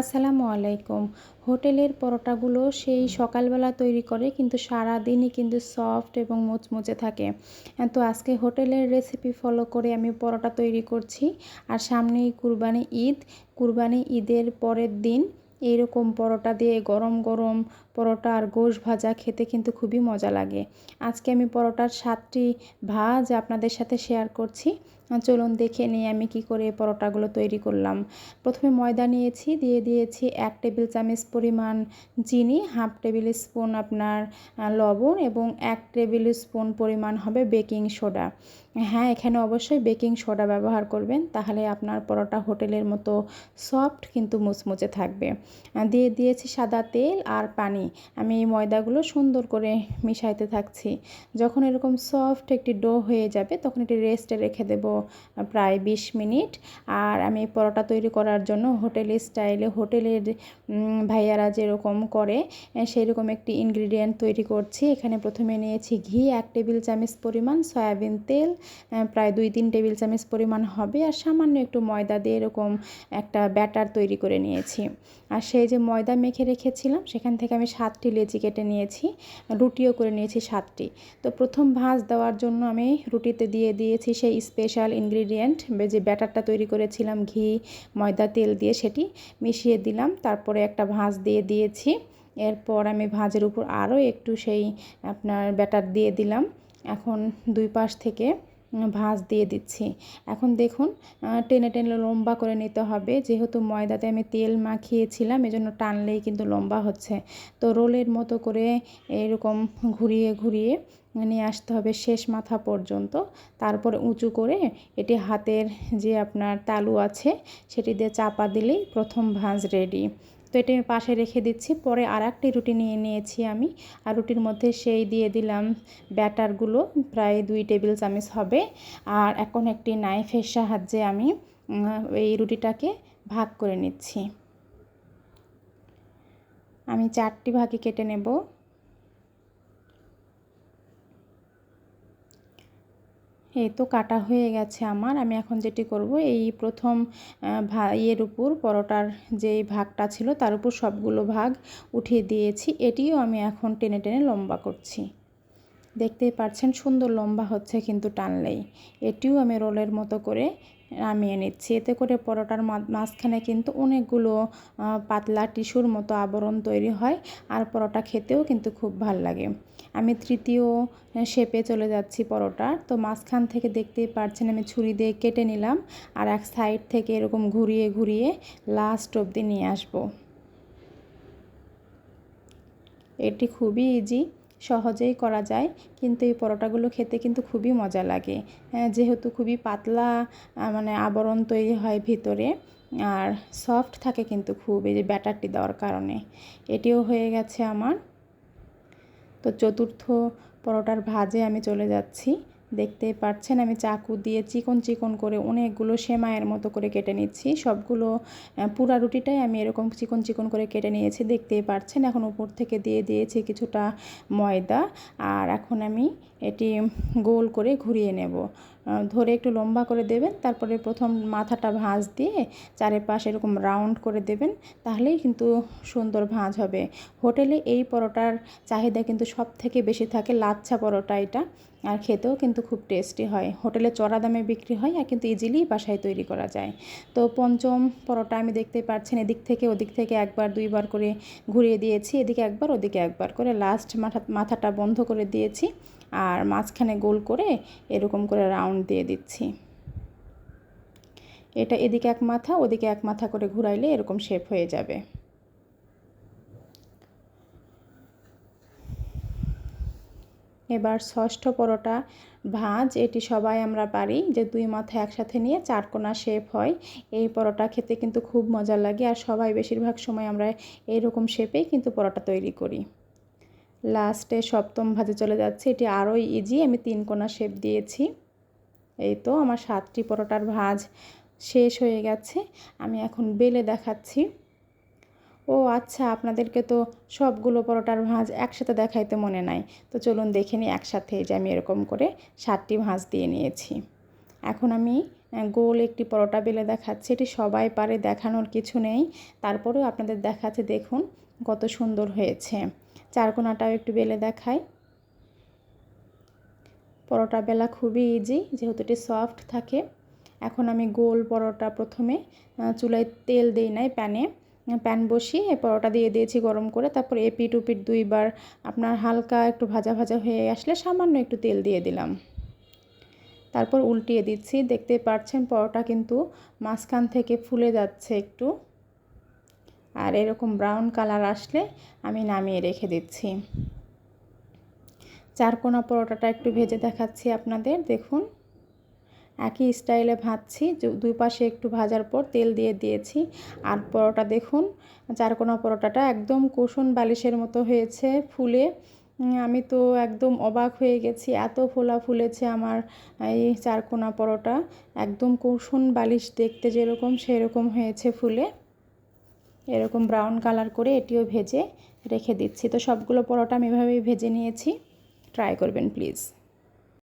আসসালামু আলাইকুম। হোটেলের পরোটাগুলো সেই সকালবেলা তৈরি করে কিন্তু সারা দিনই কিন্তু সফট এবং মোচমোচে থাকে। তো আজকে হোটেলের রেসিপি ফলো করে আমি পরোটা তৈরি করছি। আর সামনেই কুরবানি ঈদ। কুরবানি ঈদের পরের দিন এইরকম পরোটা দিয়ে গরম গরম পরোটা আর গোশ ভাজা খেতে কিন্তু খুবই মজা লাগে। আজকে আমি পরোটার সাতটি ভাজ আপনাদের সাথে শেয়ার করছি। চলুন দেখে নিই আমি কি করে পরোটাগুলো তৈরি করলাম। প্রথমে ময়দা নিয়েছি, দিয়ে দিয়েছি এক টেবিল চামচ পরিমাণ চিনি, হাফ টেবিল স্পুন আপনার লবণ এবং এক টেবিল স্পুন পরিমাণ হবে বেকিং সোডা। হ্যাঁ এখানে অবশ্যই বেকিং সোডা ব্যবহার করবেন, তাহলে আপনার পরোটা হোটেলের মতো সফট কিন্তু মুচমুচে থাকবে। দিয়ে দিয়েছি সাদা তেল আর পানি। আমি এই ময়দাগুলো সুন্দর করে মিশাইতে থাকছি। যখন এরকম সফট একটি ডো হয়ে যাবে, তখন এটি রেস্টে রেখে দেব প্রায় বিশ মিনিট। আর আমি পরোটা তৈরি করার জন্য হোটেল স্টাইলে হোটেলের ভাইয়ারা যেরকম করে সেই রকম একটি ইনগ্রিডিয়েন্ট তৈরি করছি। এখানে প্রথমে নিয়েছি ঘি, এক টেবিল চামচ পরিমাণ সয়াবিন তেল প্রায় দুই তিন টেবিল চামচ পরিমাণ হবে। আর সামান্য একটু ময়দা দিয়ে এরকম একটা ব্যাটার তৈরি করে নিয়েছি। আর সেই যে ময়দা মেখে রেখেছিলাম, সেখান থেকে আমি সাতটি লেচি কেটে নিয়েছি, রুটিও করে নিয়েছি সাতটি। তো প্রথম ভাঁজ দেওয়ার জন্য আমি রুটিতে দিয়ে দিয়েছি সেই স্পেশাল ইনগ্রিডিয়েন্ট যে ব্যাটারটা তৈরি করেছিলাম ঘি, ময়দা, তেল দিয়ে সেটি মিশিয়ে দিলাম। তারপরে একটা ভাঁজ দিয়ে দিয়েছি। এরপর আমি ভাঁজের উপর আরও একটু সেই আপনার ব্যাটার দিয়ে দিলাম। এখন দুই পাশ থেকে ভাঁজ দিয়ে দিচ্ছি। এখন দেখুন টেনে টেনে লম্বা করে নিতে হবে। যেহেতু ময়দাতে আমি তেল মাখিয়েছিলাম, এজন্য টানলেই কিন্তু লম্বা হচ্ছে। তো রোলের মতো করে এরকম ঘুরিয়ে ঘুরিয়ে নিয়ে আসতে হবে শেষ মাথা পর্যন্ত। তারপরে উঁচু করে এটি হাতের যে আপনার তালু আছে, সেটি দিয়ে চাপা দিলেই প্রথম ভাঁজ রেডি তো এটা আমি পাশে রেখে দিচ্ছি। পরে আর একটি রুটি নিয়ে নিয়েছি আমি। আর রুটির মধ্যে সেই দিয়ে দিলাম ব্যাটারগুলো প্রায় দুই টেবিল চামচ হবে। আর এখন একটি নাইফের সাহায্যে আমি এই রুটিটাকে ভাগ করে নিচ্ছি। আমি চারটি ভাগে কেটে নেব। এই তো কাটা হয়ে গেছে আমার। আমি এখন যেটি করব, এই প্রথম ইয়ের উপর পরোটার যে ভাগটা ছিল, তার উপর সবগুলো ভাগ উঠিয়ে দিয়েছি। এটিও আমি এখন টেনে টেনে লম্বা করছি। দেখতেই পাচ্ছেন সুন্দর লম্বা হচ্ছে কিন্তু টানলেই। এটিও আমি রোলের মতো করে নামিয়ে নিচ্ছি। এতে করে পরোটার মাঝখানে কিন্তু অনেকগুলো পাতলা টিস্যুর মতো আবরণ তৈরি হয় আর পরোটা খেতেও কিন্তু খুব ভালো লাগে। আমি তৃতীয় শেপে চলে যাচ্ছি পরোটা। তো মাঝখান থেকে দেখতেই পাচ্ছেন আমি ছুরি দিয়ে কেটে নিলাম আর এক সাইড থেকে এরকম ঘুরিয়ে ঘুরিয়ে লাস্ট অবধি নিয়ে আসব। এটি খুবই ইজি সহজেই করা যায়। কিন্তু এই পরোটাগুলো খেতে কিন্তু খুবই মজা লাগে। যেহেতু খুবই পাতলা মানে আবরণ তৈরি হয় ভিতরে, আর সফট থাকে কিন্তু খুব, এই যে ব্যাটারটি দেওয়ার কারণে। এটিও হয়ে গেছে আমার। তো চতুর্থ পরোটার ভাজে আমি চলে যাচ্ছি। দেখতেই পাচ্ছেন, আমি চাকু দিয়ে চিকন চিকন করে অনেকগুলো সেমাইয়ের মতো করে কেটে নিচ্ছি। সবগুলো পুরা রুটিটাই আমি এরকম চিকন চিকন করে কেটে নিয়েছি, দেখতেই পাচ্ছেন। এখন উপর থেকে দিয়ে দিয়েছি কিছুটা ময়দা। আর এখন আমি এটি গোল করে ঘুরিয়ে নেব। ধরে একটু লম্বা করে দেবেন, তারপরে প্রথম মাথাটা ভাঁজ দিয়ে চারিপাশে এরকম রাউন্ড করে দেবেন, তাহলেই কিন্তু সুন্দর ভাঁজ হবে। হোটেলে এই পরোটার চাহিদা কিন্তু সব থেকে বেশি থাকে, লাচ্ছা পরোটা এটা, আর খেতেও কিন্তু খুব টেস্টি হয়। হোটেলে চড়া দামে বিক্রি হয় আর কিন্তু ইজিলি বাসায় তৈরি করা যায়। তো পঞ্চম পরোটা আমি দেখতে পাচ্ছেন, এদিক থেকে ওদিক থেকে একবার, দুইবার করে ঘুরিয়ে দিয়েছি, এদিকে একবার, ওদিকে একবার করে লাস্ট মাথা, মাথাটা বন্ধ করে দিয়েছি। আর মাঝখানে গোল করে এরকম করে রাউন্ড দিয়ে দিচ্ছি। এটা এদিকে এক মাথা, ওদিকে এক মাথা করে ঘুরাইলে এরকম শেপ হয়ে যাবে। এবার ষষ্ঠ পরোটা ভাজ, এটি সবাই আমরা পারি যে দুই মাথা একসাথে নিয়ে চারকোনা শেপ হয়। এই পরোটা খেতে কিন্তু খুব মজা লাগে আর সবাই বেশিরভাগ সময় আমরা এইরকম শেপেই কিন্তু পরোটা তৈরি করি। লাস্টে সপ্তম ভাজে চলে যাচ্ছে। এটি আরও ইজি আমি তিন কোনা শেপ দিয়েছি। এই তো আমার সাতটি পরোটার ভাজ শেষ হয়ে গেছে। আমি এখন বেলে দেখাচ্ছি। ও আচ্ছা আপনাদেরকে তো সবগুলো পরোটার ভাঁজ একসাথে দেখাইতে মনে নাই। তো চলুন দেখে নিই একসাথে যে আমি এরকম করে সাতটি ভাঁজ দিয়ে নিয়েছি। এখন আমি গোল একটি পরোটা বেলে দেখাচ্ছি। এটি সবাই পারে দেখানোর কিছু নেই। তারপরেও আপনাদের দেখাচ্ছে, দেখুন কত সুন্দর হয়েছে। চারকোনাটাও একটু বেলে দেখায় পরোটা বেলা খুবই ইজি যেহেতু এটি সফট থাকে। এখন আমি গোল পরোটা প্রথমে চুলায় তেল দিই নাই প্যানে। প্যান বসিয়ে পরোটা দিয়ে দিয়েছি গরম করে। তারপর এপিট উপিট দুইবার আপনার হালকা একটু ভাজা ভাজা হয়ে আসলে সামান্য একটু তেল দিয়ে দিলাম। তারপর উল্টিয়ে দিচ্ছি। দেখতে পাচ্ছেন পরোটা কিন্তু মাঝখান থেকে ফুলে যাচ্ছে একটু। আর এরকম ব্রাউন কালার আসলে আমি নামিয়ে রেখে দিচ্ছি। চারকোনা পরোটাটা একটু ভেজে দেখাচ্ছি আপনাদের, দেখুন। একই স্টাইলে ভাজছি দুই পাশে একটু ভাজার পর তেল দিয়ে দিয়েছি। আর পরোটা দেখুন চারকোনা পরোটাটা একদম কুসুন বালিশের মতো হয়েছে ফুলে। আমি তো একদম অবাক হয়ে গেছি, এত ফোলা ফুলেছে আমার এই চারকোনা পরোটা। একদম কুসুন বালিশ দেখতে যেরকম, সেরকম হয়েছে ফুলে। এরকম ব্রাউন কালার করে এটিও ভেজে রেখে দিচ্ছি। তো সবগুলো পরোটা আমি এভাবেই ভেজে নিয়েছি। ট্রাই করবেন প্লিজ